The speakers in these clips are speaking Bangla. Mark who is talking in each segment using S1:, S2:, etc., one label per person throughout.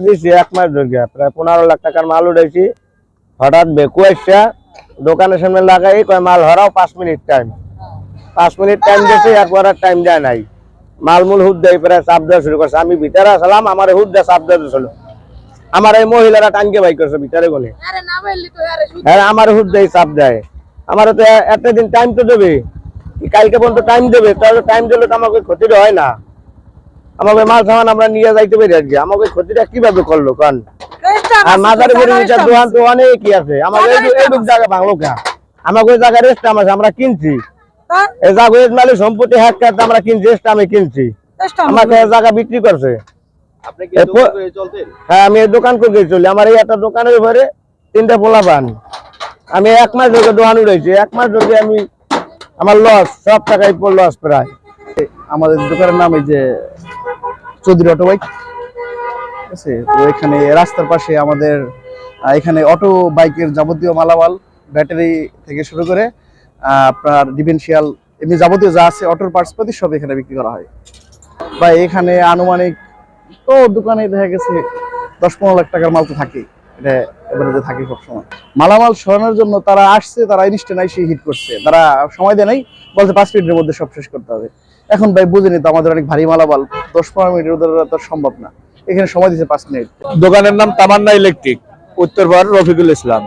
S1: এক মাস ধরে প্রায় পনেরো লাখ টাকার মাল উঠেছি হঠাৎ বেকু এসছে দোকানের সামনে লাগাই কয় মাল হরাও পাঁচ মিনিট টাইম পাঁচ মিনিট টাইম দিয়েছে এরপর আর টাইম দেয় নাই। মালমূল হুদ দেয় প্রায় চাপ দেওয়া শুরু করছে। আমি ভিতরে আসলাম আমার হুদ দিয়ে চাপ দেওয়া ছিল আমার এই মহিলারা টানকে বাই করছে ভিতরে গলে। হ্যাঁ আমার হুদ দেয় চাপ দেয়। আমার তো একটা দিন টাইম তো দেবে কালকে পর্যন্ত টাইম দেবে? তাহলে টাইম দিলে তো আমাকে ক্ষতিটা হয় না। আমাকে মাল সামান আমরা নিয়ে যাইতে পারি আর কি। আমাকে ক্ষতিটা কীভাবে করল কারণ আর গরিব বিচার দোকান তো অনেকই আছে। আমাকে
S2: জায়গা
S1: এইটুক জায়গা ভাঙলো কা? আমাকে ওই জায়গা রেস্ট আছে আমরা কিনছি। এই জায়গা ওই মালিক সম্পত্তি হ্যাক করতে আমরা কিনছি রেস্ট আমি কিনছি। আমাকে এই জায়গা বিক্রি করছে।
S3: কি
S1: হ্যাঁ আমি এই দোকান করে চলি। আমার এই একটা দোকানের উপরে তিনটা পোলা পান আমি এক মাস ধরে দোকান উঠেছি এক মাস ধরে আমি আমার লস সব টাকাই লস প্রায়।
S4: আমাদের দোকানের নাম এই যে চৌধুরী অটো বাইক। ঠিক আছে? তো এখানে রাস্তার পাশে আমাদের এখানে অটো বাইকের যাবতীয় মালামাল, ব্যাটারি থেকে শুরু করে আপনার ডিফেন্সিয়াল এমনি যাবতীয় যা আছে, অটোর পার্টস পাতি সব এখানে বিক্রি করা হয়। বা এখানে আনুমানিক তো দোকানে দেখা গেছে দশ পনেরো লাখ টাকার মাল তো থাকে এটা এবারে থাকে সবসময়। মালামাল সরানোর জন্য তারা আসছে, তারা ইনস্ট্যান্ট এসে হিট করছে। তারা সময় দেয় নাই, বলছে পাঁচ মিনিটের মধ্যে সব শেষ করতে হবে। এখন ভাই বুঝিনি তো আমাদের অনেক ভারী মালামাল, দশ পনেরো মিনিটের ওদের তো সম্ভব না। এখানে সময় দিচ্ছে পাঁচ মিনিট।
S5: দোকানের নাম তামান্না ইলেকট্রিক উত্তরপাড় রফিকুল ইসলাম।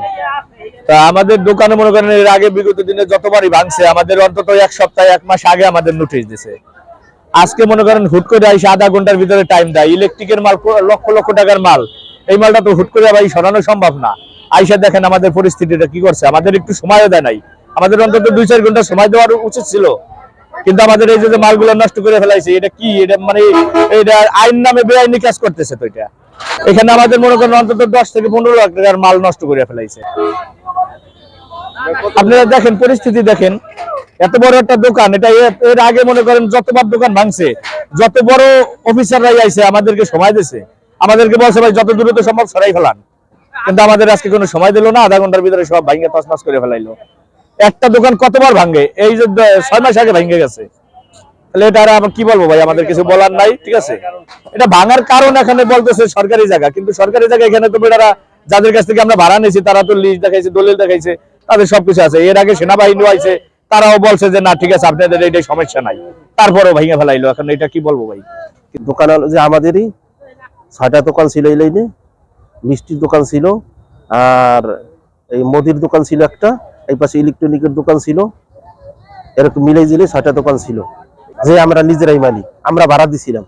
S5: তা আমাদের দোকানে মনে করেন এর আগে বিগত দিনে যতবারই ভাঙছে, আমাদের অন্তত এক সপ্তাহ, এক মাস আগে আমাদের নোটিশ দিছে। আজকে মনে করেন হুট করে আইসে আধা ঘণ্টার ভিতরে টাইম দেয়। ইলেকট্রিকের মাল লক্ষ লক্ষ টাকার মাল। এই মালটা তো হুট করে ভাই সরানো সম্ভব না। আইসা দেখেন আমাদের পরিস্থিতিটা কি করছে। আমাদের একটু সময়ও দেয় নাই। আমাদের অন্তত দুই চার ঘণ্টা সময় দেওয়ার উচিত ছিল। কিন্তু আমাদের এই যে মালগুলো নষ্ট করে ফেলাইছে, এটা কি? এটা মানে এটা আইন নামে বেআইনি কাজ করতেছে তো এটা। এখানে আমাদের মনে করেন অন্তত দশ থেকে পনেরো লাখ টাকার মাল নষ্ট করে ফেলাইছে। আপনারা দেখেন, পরিস্থিতি দেখেন। এত বড় একটা দোকান, এটা এর- আগে মনে করেন যতবার দোকান ভাঙছে, যত বড় অফিসাররাই আইছে, আমাদেরকে সময় দিছে। আমাদেরকে বলছে, ভাই, যত দ্রুত সম্ভব সরাই ফেলান। কিন্তু আমাদের আজকে কোনো সময় দিল না, আধা ঘণ্টার ভিতরে সব ভাঙে তসমাস করে ফেলাইলো। একটা দোকান কতবার ভাঙে? এই যে ছয় মাস আগে ভেঙে গেছে। তাহলে এটা আর কি বলব ভাই? আমাদের কিছু বলার নাই, ঠিক আছে? এটা ভাঙার কারণ এখানে বলতেছে সরকারি জায়গা, কিন্তু সরকারি জায়গা এখানে তো বেটারা যাদের কাছ থেকে আমরা ভাড়া নিয়েছি, তারা তো লিজ দেখাইছে, দলিল দেখাইছে, তাদের সবকিছু আছে। এর আগে সেনাবাহিনী আইছে, তারাও বলছে যে, না, ঠিক আছে, আপনাদের এইটাই সমস্যা নাই। তারপরেও ভেঙে ফেলাইলো। এখন এটা কি বলব ভাই?
S3: দোকান যে আমাদেরই? ছয়টা দোকান ছিল এই লাইনে, মিষ্টির দোকান ছিল, আর এই মুদির দোকান ছিল একটা। এই পাশে ইলেকট্রনিকের দোকান ছিল। এরকম মিলাই জিলে ছয়টা দোকান ছিল। যে আমরা নিজেরাই মালিক, আমরা ভাড়া দিছিলাম।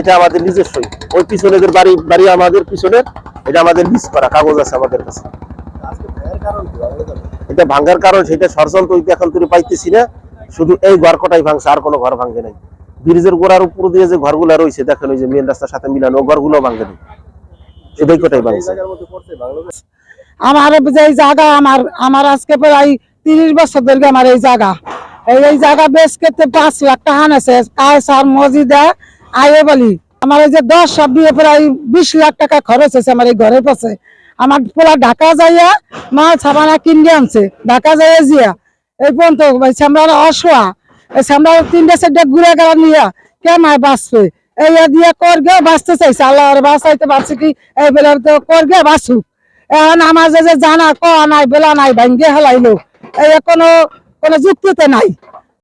S3: এটা আমাদের নিজস্বই। ওই পিছনের বাড়ি বাড়ি আমাদের পিছনের এটা আমাদের লিজ করা, কাগজ আছে আমাদের কাছে। এটা ভাঙ্গার কারণ, সেটা সরসল তো এখন তুই পাইতেছি না। শুধু এই ঘর কটাই ভাঙছে, আর কোনো ঘর ভাঙে নাই। ব্রিজের গোড়ার উপর দিয়ে যে ঘরগুলো রয়েছে, দেখেন ওই যে মেন রাস্তার সাথে মিলানো ঘরগুলো ভাঙে নেই। সেটাই কোটাই ভাঙছে?
S2: আমার যে জায়গা, আমার আমার আজকে প্রায় তিরিশ বছর ধরে আমার এই জায়গা। এই জায়গা বেশ করতে পাঁচ লাখ টাকা আছে কায় সার মসজিদে আয়ে বলি, আমার এই যে দশ দিয়ে প্রায় বিশ লাখ টাকা খরচ হয়েছে আমার এই ঘরের পাশে। আমার পুরা ঢাকা যাইয়া মাল সাবানা কিনে আনছে, ঢাকা যাইয়া জিয়া। এই পর্যন্ত আমরা অসোয়া, এই আমরা তিনটে চারটে ঘুরে গেলা নিয়ে কেন বাঁচবে? এই দিয়ে করগে বাঁচতে চাইছে, আল্লাহ বাঁচাইতে পারছে কি? এই বেলা তো করগে বাঁচুক। এখন আমার যে জানা ক নাই, বেলা নাই ভাঙ্গে হেলাইলো। এই কোনো কোনো যুক্তিতে নাই।